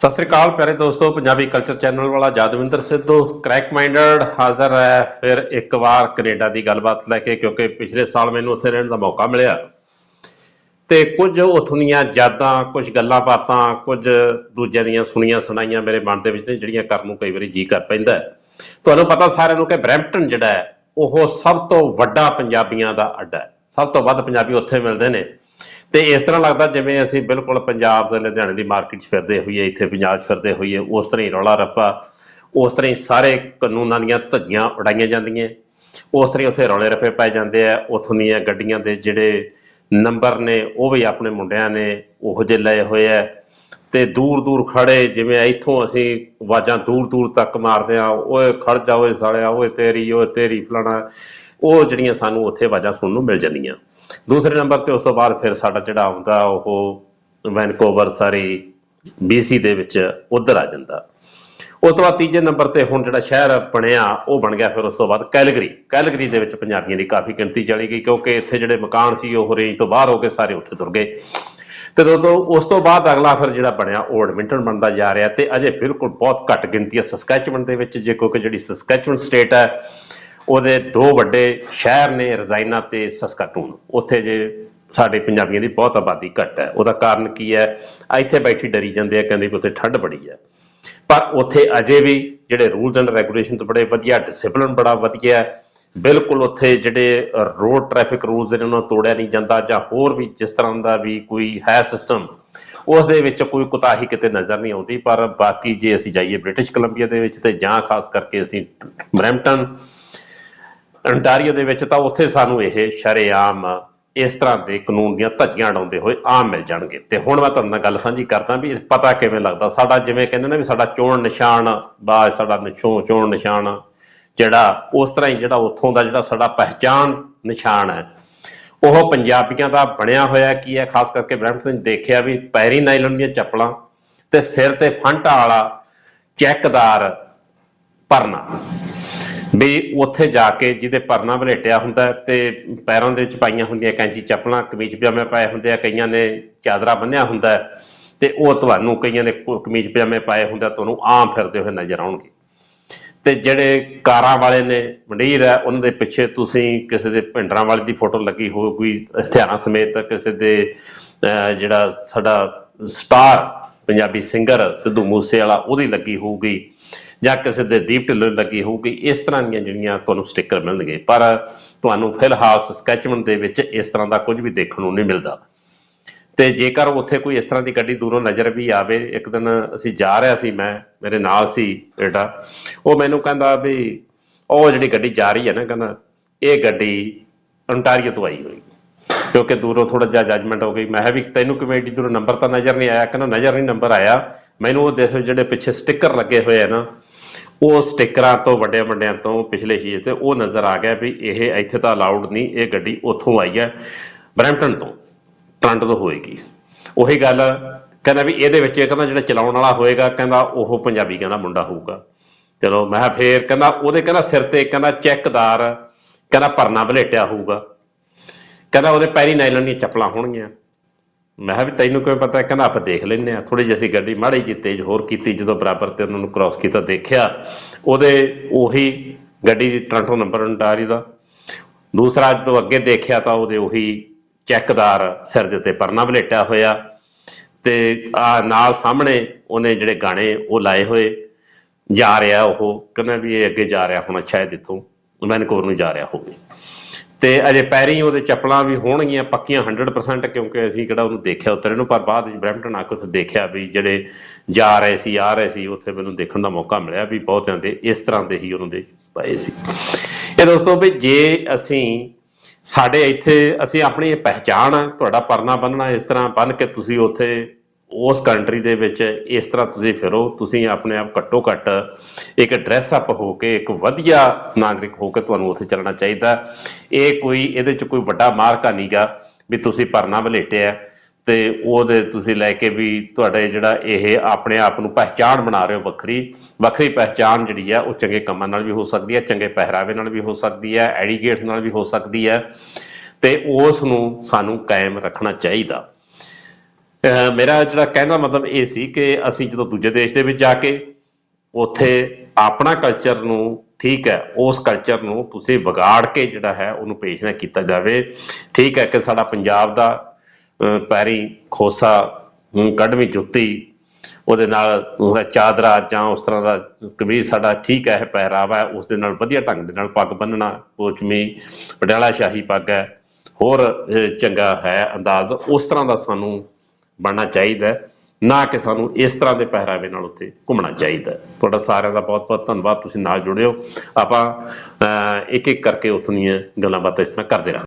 ਸਤਿ ਸ੍ਰੀ ਅਕਾਲ ਪਿਆਰੇ ਦੋਸਤੋ, Punjabi culture channel ਵਾਲਾ ਜਾਦਵਿੰਦਰ ਸਿੱਧੂ ਕਰੈਕ ਮਾਈਂਡਡ ਹਾਜ਼ਰ ਹੈ ਫਿਰ ਇੱਕ ਵਾਰ ਕੈਨੇਡਾ ਦੀ ਗੱਲਬਾਤ ਲੈ ਕੇ, ਕਿਉਂਕਿ ਪਿਛਲੇ ਸਾਲ ਮੈਨੂੰ ਉੱਥੇ ਰਹਿਣ ਦਾ ਮੌਕਾ ਮਿਲਿਆ। ਤੇ ਕੁਝ ਉੱਥੋਂ ਦੀਆਂ ਯਾਦਾਂ, ਕੁਝ ਗੱਲਾਂ ਬਾਤਾਂ, ਕੁਝ ਦੂਜਿਆਂ ਦੀਆਂ ਸੁਣੀਆਂ ਸੁਣਾਈਆਂ ਮੇਰੇ ਮਨ ਦੇ ਵਿੱਚ ਨੇ, ਜਿਹੜੀਆਂ ਕਰਨ ਨੂੰ ਕਈ ਵਾਰੀ ਜੀ ਕਰ ਪੈਂਦਾ ਤੁਹਾਨੂੰ ਪਤਾ ਸਾਰਿਆਂ ਨੂੰ ਕਿ ਬਰੈਂਪਟਨ ਜਿਹੜਾ ਹੈ, ਉਹ ਸਭ ਤੋਂ ਵੱਡਾ ਪੰਜਾਬੀਆਂ ਦਾ ਅੱਡਾ ਹੈ। ਸਭ ਤੋਂ ਵੱਧ ਪੰਜਾਬੀ ਉੱਥੇ ਮਿਲਦੇ ਨੇ। ਤੇ ਇਸ ਤਰ੍ਹਾਂ ਲੱਗਦਾ ਜਿਵੇਂ ਅਸੀਂ ਬਿਲਕੁਲ ਪੰਜਾਬ ਦੇ ਲੁਧਿਆਣੇ ਦੀ ਮਾਰਕੀਟ 'ਚ ਫਿਰਦੇ ਹੋਈਏ, ਇੱਥੇ ਪੰਜਾਬ 'ਚ ਫਿਰਦੇ ਹੋਈਏ, ਉਸ ਤਰ੍ਹਾਂ ਹੀ ਰੌਲਾ ਰੱਪਾ, ਉਸ ਤਰ੍ਹਾਂ ਹੀ ਸਾਰੇ ਕਾਨੂੰਨਾਂ ਦੀਆਂ ਧੱਜੀਆਂ ਉਡਾਈਆਂ ਜਾਂਦੀਆਂ। ਉਸ ਤਰ੍ਹਾਂ ਹੀ ਉੱਥੇ ਰੌਲੇ ਰੱਪੇ ਪਾਏ ਜਾਂਦੇ ਆ, ਉੱਥੋਂ ਦੀਆਂ ਗੱਡੀਆਂ ਦੇ ਜਿਹੜੇ ਨੰਬਰ ਨੇ, ਉਹ ਵੀ ਆਪਣੇ ਮੁੰਡਿਆਂ ਨੇ ਉਹੋ ਜਿਹੇ ਲਏ ਹੋਏ ਆ। ਤੇ ਦੂਰ ਦੂਰ ਖੜੇ ਜਿਵੇਂ ਇੱਥੋਂ ਅਸੀਂ ਆਵਾਜ਼ਾਂ ਦੂਰ ਦੂਰ ਤੱਕ ਮਾਰਦੇ ਆ, ਓਏ ਖੜ ਜਾ ਓਏ ਸਾਲਿਆ, ਓਏ ਤੇਰੀ ਓਏ ਤੇਰੀ ਫਲਾਣਾ, ਉਹ ਜਿਹੜੀਆਂ ਸਾਨੂੰ ਉੱਥੇ ਆਵਾਜ਼ਾਂ ਸੁਣਨ ਨੂੰ ਮਿਲ ਜਾਂਦੀਆਂ। ਦੂਸਰੇ ਨੰਬਰ ਤੇ ਉਸ ਤੋਂ ਬਾਅਦ ਫਿਰ ਸਾਡਾ ਜਿਹੜਾ ਆਉਂਦਾ, ਉਹ ਵੈਨਕੂਵਰ ਸਾਰੀ BC ਦੇ ਵਿੱਚ ਉਧਰ ਆ ਜਾਂਦਾ। ਉਸ ਤੋਂ ਬਾਅਦ ਤੀਜੇ ਨੰਬਰ ਤੇ ਹੁਣ ਜਿਹੜਾ ਸ਼ਹਿਰ ਬਣਿਆ, ਉਹ ਬਣ ਗਿਆ ਫਿਰ ਉਸ ਤੋਂ ਬਾਅਦ ਕੈਲਗਰੀ। ਕੈਲਗਰੀ ਦੇ ਵਿੱਚ ਪੰਜਾਬੀਆਂ ਦੀ ਕਾਫੀ ਗਿਣਤੀ ਚਲੀ ਗਈ, ਕਿਉਂਕਿ ਇੱਥੇ ਜਿਹੜੇ ਮਕਾਨ ਸੀ, ਉਹ ਰੇਂਜ ਤੋਂ ਬਾਹਰ ਹੋ ਕੇ ਸਾਰੇ ਉੱਥੇ ਤੁਰ ਗਏ। ਤੇ ਦੋਸਤੋ ਉਸ ਤੋਂ ਬਾਅਦ ਅਗਲਾ ਫਿਰ ਜਿਹੜਾ ਬਣਿਆ, ਉਹ ਐਡਮਿੰਟਨ ਬਣਦਾ ਜਾ ਰਿਹਾ ਤੇ ਅਜੇ ਬਿਲਕੁਲ ਬਹੁਤ ਘੱਟ ਗਿਣਤੀ ਹੈ ਸਸਕੈਚਵਨ ਦੇ ਵਿੱਚ, ਜੇ ਕਿਉਂਕਿ ਜਿਹੜੀ ਸਸਕੈਚਵਨ ਸਟੇਟ ਹੈ ਉਹਦੇ ਦੋ ਵੱਡੇ ਸ਼ਹਿਰ ਨੇ ਰਜ਼ਾਈਨਾ ਤੇ ਸਸਕਾਟੂਨ। ਉੱਥੇ ਜੇ ਸਾਡੇ ਪੰਜਾਬੀਆਂ ਦੀ ਬਹੁਤ ਆਬਾਦੀ ਘੱਟ ਹੈ। ਉਹਦਾ ਕਾਰਨ ਕੀ ਹੈ? ਇੱਥੇ ਬੈਠੀ ਡਰੀ ਜਾਂਦੇ ਆ, ਕਹਿੰਦੇ ਵੀ ਉੱਥੇ ਠੰਡ ਬੜੀ ਹੈ। ਪਰ ਉੱਥੇ ਅਜੇ ਵੀ ਜਿਹੜੇ ਰੂਲਸ ਐਂਡ ਰੈਗੂਲੇਸ਼ਨ ਤੋਂ ਬੜੇ ਵਧੀਆ ਡਿਸਪਲਿਨ ਬੜਾ ਵਧੀਆ ਹੈ। ਬਿਲਕੁਲ ਉੱਥੇ ਜਿਹੜੇ ਰੋਡ ਟ੍ਰੈਫਿਕ ਰੂਲਸ ਨੇ, ਉਹਨਾਂ ਨੂੰ ਤੋੜਿਆ ਨਹੀਂ ਜਾਂਦਾ ਜਾਂ ਹੋਰ ਵੀ ਜਿਸ ਤਰ੍ਹਾਂ ਦਾ ਵੀ ਕੋਈ ਹੈ ਸਿਸਟਮ, ਉਸ ਦੇ ਵਿੱਚ ਕੋਈ ਕੁਤਾਹੀ ਕਿਤੇ ਨਜ਼ਰ ਨਹੀਂ ਆਉਂਦੀ। ਪਰ ਬਾਕੀ ਜੇ ਅਸੀਂ ਜਾਈਏ ਬ੍ਰਿਟਿਸ਼ ਕੋਲੰਬੀਆ ਦੇ ਵਿੱਚ ਤੇ ਜਾਂ ਖਾਸ ਕਰਕੇ ਅਸੀਂ ਬਰੈਂਪਟਨ ਅੰਟਾਰੀਓ ਦੇ ਵਿੱਚ ਤਾਂ ਉੱਥੇ ਸਾਨੂੰ ਇਹ ਸ਼ਰੇਆਮ ਇਸ ਤਰ੍ਹਾਂ ਦੇ ਕਾਨੂੰਨ ਦੀਆਂ ਧੱਜੀਆਂ ਉਡਾਉਂਦੇ ਹੋਏ ਆਮ ਮਿਲ ਜਾਣਗੇ। ਤੇ ਹੁਣ ਮੈਂ ਤੁਹਾਨੂੰ ਨਾਲ ਗੱਲ ਸਾਂਝੀ ਕਰਦਾ ਵੀ ਪਤਾ ਕਿਵੇਂ ਲੱਗਦਾ? ਸਾਡਾ ਜਿਵੇਂ ਕਹਿੰਦੇ ਨੇ ਵੀ ਸਾਡਾ ਚੋਣ ਨਿਸ਼ਾਨ ਬਾ ਸਾਡਾ ਨਿਸ਼ੋ ਚੋਣ ਨਿਸ਼ਾਨ ਜਿਹੜਾ ਉਸ ਤਰ੍ਹਾਂ ਹੀ ਜਿਹੜਾ ਉੱਥੋਂ ਦਾ ਜਿਹੜਾ ਸਾਡਾ ਪਹਿਚਾਨ ਨਿਸ਼ਾਨ ਹੈ, ਉਹ ਪੰਜਾਬੀਆਂ ਦਾ ਬਣਿਆ ਹੋਇਆ ਕੀ ਹੈ? ਖਾਸ ਕਰਕੇ ਬ੍ਰੈਂਪਟਨ 'ਚ ਦੇਖਿਆ ਵੀ ਪੈਰੀ ਨਾਈਲਨ ਦੀਆਂ ਚੱਪਲਾਂ ਤੇ ਸਿਰ ਤੇ ਫੰਟਾ ਵਾਲਾ ਚੈੱਕਦਾਰ ਪਰਨਾ। ਵੀ ਉੱਥੇ ਜਾ ਕੇ ਜਿਹਦੇ ਪਰਨਾ ਵਲੇਟਿਆ ਹੁੰਦਾ ਹੈ ਤੇ ਪੈਰਾਂ ਦੇ ਵਿੱਚ ਪਾਈਆਂ ਹੁੰਦੀਆਂ ਕੈਂਚੀ ਚੱਪਲਾਂ, ਕਮੀਜ਼ ਪਜਾਮੇ ਪਾਏ ਹੁੰਦੇ ਆ, ਕਈਆਂ ਨੇ ਚਾਦਰਾ ਬੰਨਿਆ ਹੁੰਦਾ ਹੈ ਤੇ ਉਹ ਤੁਹਾਨੂੰ, ਕਈਆਂ ਨੇ ਕਮੀਜ਼ ਪਜਾਮੇ ਪਾਏ ਹੁੰਦੇ ਤੁਹਾਨੂੰ ਆਮ ਫਿਰਦੇ ਹੋਏ ਨਜ਼ਰ ਆਉਣਗੇ। ਤੇ ਜਿਹੜੇ ਕਾਰਾਂ ਵਾਲੇ ਨੇ ਮੰਡੀਰ ਹੈ, ਉਹਨਾਂ ਦੇ ਪਿੱਛੇ ਤੁਸੀਂ ਕਿਸੇ ਦੇ ਭਿੰਡਰਾਂ ਵਾਲੇ ਦੀ ਫੋਟੋ ਲੱਗੀ ਹੋਊਗੀ ਹਥਿਆਰਾਂ ਸਮੇਤ ਕਿਸੇ ਦੇ ਜਿਹੜਾ ਸਾਡਾ ਸਟਾਰ ਪੰਜਾਬੀ ਸਿੰਗਰ ਸਿੱਧੂ ਮੂਸੇ ਵਾਲਾ ਉਹਦੀ ਲੱਗੀ ਹੋਊਗੀ। ਜਾਂ ਕਿਸੇ ਦੇ ਦੀਪ ਢਿੱਲੋਂ ਲੱਗੀ ਹੋਊਗੀ, ਇਸ ਤਰ੍ਹਾਂ ਦੀਆਂ ਜਿਹੜੀਆਂ ਤੁਹਾਨੂੰ ਸਟicker ਮਿਲਣਗੇ। ਪਰ ਤੁਹਾਨੂੰ ਫਿਲਹਾਲ ਸਕੈਚਮੈਂਟ ਦੇ ਵਿੱਚ ਇਸ ਤਰ੍ਹਾਂ ਦਾ ਕੁਝ ਵੀ ਦੇਖਣ ਨੂੰ ਨਹੀਂ ਮਿਲਦਾ। ਤੇ ਜੇਕਰ ਉੱਥੇ ਕੋਈ ਇਸ ਤਰ੍ਹਾਂ ਦੀ ਗੱਡੀ ਦੂਰੋਂ ਨਜ਼ਰ ਵੀ ਆਵੇ, ਇੱਕ ਦਿਨ ਅਸੀਂ ਜਾ ਰਿਹਾ ਸੀ ਮੈਂ, ਮੇਰੇ ਨਾਲ ਸੀ ਬੇਟਾ, ਉਹ ਮੈਨੂੰ ਕਹਿੰਦਾ ਵੀ ਉਹ ਜਿਹੜੀ ਗੱਡੀ ਜਾ ਰਹੀ ਹੈ ਨਾ, ਕਹਿੰਦਾ, ਇਹ ਗੱਡੀ ਅੰਟਾਰੀਓ ਤੋਂ ਆਈ ਹੋਈ। ਕਿਉਂਕਿ ਦੂਰੋਂ ਥੋੜਾ ਜਿਹਾ ਜੱਜਮੈਂਟ ਹੋ ਗਈ। ਮੈਂ ਕਿਹਾ ਵੀ ਤੈਨੂੰ ਕਿਵੇਂ ਦੂਰੋਂ ਨੰਬਰ ਤਾਂ ਨਜ਼ਰ ਨਹੀਂ ਆਇਆ? ਕਹਿੰਦਾ, ਨਜ਼ਰ ਨਹੀਂ ਨੰਬਰ ਆਇਆ। ਮੈਨੂੰ ਉਹ ਦੇਸ਼ ਜਿਹੜੇ ਪਿੱਛੇ ਸਟicker ਲੱਗੇ ਹੋਏ ਆ ਨਾ ਉਹ ਸਟickਰਾਂ ਤੋਂ ਵੱਡੇ ਵੱਡਿਆਂ ਤੋਂ ਪਿਛਲੇ ਸ਼ੀਸ਼ੇ ਤੇ ਉਹ ਨਜ਼ਰ ਆ ਗਿਆ ਵੀ ਇਹ ਇੱਥੇ ਤਾਂ ਅਲਾਉਡ ਨਹੀਂ, ਇਹ ਗੱਡੀ ਉੱਥੋਂ ਆਈ ਹੈ ਬਰੈਂਪਟਨ ਤੋਂ, ਟ੍ਰਾਂਟੋ ਤੋਂ ਹੋਏਗੀ। ਉਹੀ ਗੱਲ ਕਹਿੰਦਾ ਵੀ ਇਹਦੇ ਵਿੱਚ ਕਹਿੰਦਾ ਜਿਹੜਾ ਚਲਾਉਣ ਵਾਲਾ ਹੋਏਗਾ, ਕਹਿੰਦਾ ਉਹ ਪੰਜਾਬੀ ਕਹਿੰਦਾ ਮੁੰਡਾ ਹੋਊਗਾ। ਚਲੋ ਮੈਂ ਕਿਹਾ ਫੇਰ ਕਹਿੰਦਾ ਉਹਦੇ ਕਹਿੰਦਾ ਸਿਰ ਤੇ ਕਹਿੰਦਾ ਚੈੱਕਦਾਰ, ਕਹਿੰਦਾ ਪਰਨਾ ਬਲੇਟਿਆ ਹੋਊਗਾ। ਕਹਿੰਦਾ ਉਹਦੇ ਪੈਰੀ ਨਾਈਲਨ ਦੀਆਂ ਚੱਪਲਾਂ ਹੋਣਗੀਆਂ। ਮੈਂ ਕਿਹਾ ਵੀ ਤੈਨੂੰ ਕਿਵੇਂ ਪਤਾ, ਕਹਿੰਦਾ ਆਪਾਂ ਦੇਖ ਲੈਨੇ ਆ ਥੋੜੀ ਜਿਹੀ ਅਸੀਂ ਗੱਡੀ ਮਾੜੀ ਜਿਹੀ ਤੇਜ਼ ਹੋਰ ਕੀਤੀ ਜਦੋਂ ਬਰਾਬਰ ਤੇ ਉਹਨਾਂ ਨੂੰ ਕ੍ਰਾਸ ਕੀਤਾ, ਦੇਖਿਆ। ਉਹਦੇ ਉਹੀ ਗੱਡੀ ਦੀ ਟ੍ਰਾਂਟੋ ਨੰਬਰ ਅੰਟਾਰੀ ਦਾ। ਦੂਸਰਾ ਜਦੋਂ ਅੱਗੇ ਦੇਖਿਆ ਤਾਂ ਉਹਦੇ ਉਹੀ ਚੈੱਕਦਾਰ ਸਿਰ ਦੇ ਉੱਤੇ ਪਰਨਾ ਵਲੇਟਿਆ ਹੋਇਆ। ਤੇ ਆ ਨਾਲ ਸਾਹਮਣੇ ਉਹਨੇ ਜਿਹੜੇ ਗਾਣੇ ਉਹ ਲਾਏ ਹੋਏ। ਜਾ ਰਿਹਾ ਉਹ, ਕਹਿੰਦਾ ਵੀ ਇਹ ਅੱਗੇ ਜਾ ਰਿਹਾ ਹੁਣ, ਸ਼ਾਇਦ ਇੱਥੋਂ। ਵੈਨਕੂਵਰ ਨੂੰ ਜਾ ਰਿਹਾ ਹੋਵੇ। ਤੇ ਅਜੇ ਪੈਰੀ ਉਹਦੇ ਚੱਪਲਾਂ ਵੀ ਹੋਣਗੀਆਂ ਪੱਕੀਆਂ 100% ਕਿਉਂਕਿ ਅਸੀਂ ਕਿਹੜਾ ਉਹਨੂੰ ਦੇਖਿਆ ਉਤਰੇ ਨੂੰ ਪਰ ਬਾਅਦ ਵਿੱਚ ਬ੍ਰੈਂਪਟਨ ਆ ਕੇ ਉੱਥੇ ਦੇਖਿਆ ਵੀ ਜਿਹੜੇ ਜਾ ਰਹੇ ਸੀ, ਆ ਰਹੇ ਸੀ, ਉੱਥੇ ਮੈਨੂੰ ਦੇਖਣ ਦਾ ਮੌਕਾ ਮਿਲਿਆ ਵੀ ਬਹੁਤਿਆਂ ਦੇ ਇਸ ਤਰ੍ਹਾਂ ਦੇ ਹੀ ਉਹਨਾਂ ਦੇ ਪਏ ਸੀ। ਇਹ ਦੋਸਤੋ ਵੀ ਜੇ ਅਸੀਂ ਸਾਡੇ ਇੱਥੇ, ਅਸੀਂ ਆਪਣੀ ਇਹ ਪਹਿਚਾਣ ਤੁਹਾਡਾ ਪਰਨਾ ਬੰਨਣਾ ਇਸ ਤਰ੍ਹਾਂ ਬੰਨ ਕੇ ਤੁਸੀਂ ਉੱਥੇ ਉਸ ਕੰਟਰੀ ਦੇ ਵਿੱਚ ਇਸ ਤਰ੍ਹਾਂ ਤੁਸੀਂ ਫਿਰੋ, ਤੁਸੀਂ ਆਪਣੇ ਆਪ ਘੱਟੋ ਘੱਟ ਇੱਕ ਡਰੈਸ ਅਪ ਹੋ ਕੇ, ਇੱਕ ਵਧੀਆ ਨਾਗਰਿਕ ਹੋ ਕੇ ਤੁਹਾਨੂੰ ਉੱਥੇ ਚੱਲਣਾ ਚਾਹੀਦਾ। ਇਹ ਕੋਈ, ਇਹਦੇ ਚ ਕੋਈ ਵੱਡਾ ਮਾਰਕਾ ਨਹੀਂਗਾ ਵੀ ਤੁਸੀਂ ਪਰਨਾ ਵਲੇਟਿਆ ਤੇ ਉਹਦੇ ਤੁਸੀਂ ਲੈ ਕੇ ਵੀ ਤੁਹਾਡੇ ਜਿਹੜਾ ਇਹ ਆਪਣੇ ਆਪ ਨੂੰ ਪਹਿਚਾਣ ਬਣਾ ਰਹੇ ਹੋ ਵੱਖਰੀ। ਵੱਖਰੀ ਪਹਿਚਾਣ ਜਿਹੜੀ ਆ, ਉਹ ਚੰਗੇ ਕੰਮਾਂ ਨਾਲ ਵੀ ਹੋ ਸਕਦੀ ਹੈ, ਚੰਗੇ ਪਹਿਰਾਵੇ ਨਾਲ ਵੀ ਹੋ ਸਕਦੀ ਹੈ ਐਡੀਗੇਟਸ ਨਾਲ ਵੀ ਹੋ ਸਕਦੀ ਹੈ ਤੇ ਉਸ ਨੂੰ ਸਾਨੂੰ ਕਾਇਮ ਰੱਖਣਾ ਚਾਹੀਦਾ। ਮੇਰਾ ਜਿਹੜਾ ਕਹਿਣ ਦਾ ਮਤਲਬ ਇਹ ਸੀ ਕਿ ਅਸੀਂ ਜਦੋਂ ਦੂਜੇ ਦੇਸ਼ ਦੇ ਵਿੱਚ ਜਾ ਕੇ ਉੱਥੇ ਆਪਣਾ ਕਲਚਰ ਨੂੰ ਠੀਕ ਹੈ, ਉਸ ਕਲਚਰ ਨੂੰ ਤੁਸੀਂ ਵਿਗਾੜ ਕੇ ਜਿਹੜਾ ਹੈ ਉਹਨੂੰ ਪੇਸ਼ ਨਾ ਕੀਤਾ ਜਾਵੇ। ਠੀਕ ਹੈ ਕਿ ਸਾਡਾ ਪੰਜਾਬ ਦਾ ਪੈਰੀ ਖੋਸਾ ਅਮ ਕੜਵੀਂ ਜੁੱਤੀ, ਉਹਦੇ ਨਾਲ ਉਹਦਾ ਚਾਦਰਾ ਜਾਂ ਉਸ ਤਰ੍ਹਾਂ ਦਾ ਕਮੀਜ਼ ਸਾਡਾ ਠੀਕ ਹੈ, ਇਹ ਪਹਿਰਾਵਾ ਹੈ, ਉਸ ਦੇ ਨਾਲ ਵਧੀਆ ਢੰਗ ਦੇ ਨਾਲ ਪੱਗ ਬੰਨਣਾ ਪੋਚਮੀ, ਪਟਿਆਲਾ ਸ਼ਾਹੀ ਪੱਗ ਹੈ, ਹੋਰ ਚੰਗਾ ਹੈ, ਅੰਦਾਜ਼, ਉਸ ਤਰ੍ਹਾਂ ਦਾ ਸਾਨੂੰ ਬਣਨਾ ਚਾਹੀਦਾ ਨਾ ਕਿ ਸਾਨੂੰ ਇਸ ਤਰ੍ਹਾਂ ਦੇ ਪਹਿਰਾਵੇ ਨਾਲ ਉੱਥੇ ਘੁੰਮਣਾ ਚਾਹੀਦਾ ਤੁਹਾਡਾ ਸਾਰਿਆਂ ਦਾ ਬਹੁਤ ਬਹੁਤ ਧੰਨਵਾਦ। ਤੁਸੀਂ ਨਾਲ ਜੁੜਿਓ ਆਪਾਂ ਇੱਕ ਇੱਕ ਕਰਕੇ ਉੱਥੋਂ ਦੀਆਂ ਗੱਲਾਂ ਬਾਤਾਂ ਇਸ ਤਰ੍ਹਾਂ ਕਰਦੇ ਰਹਾਂਗੇ।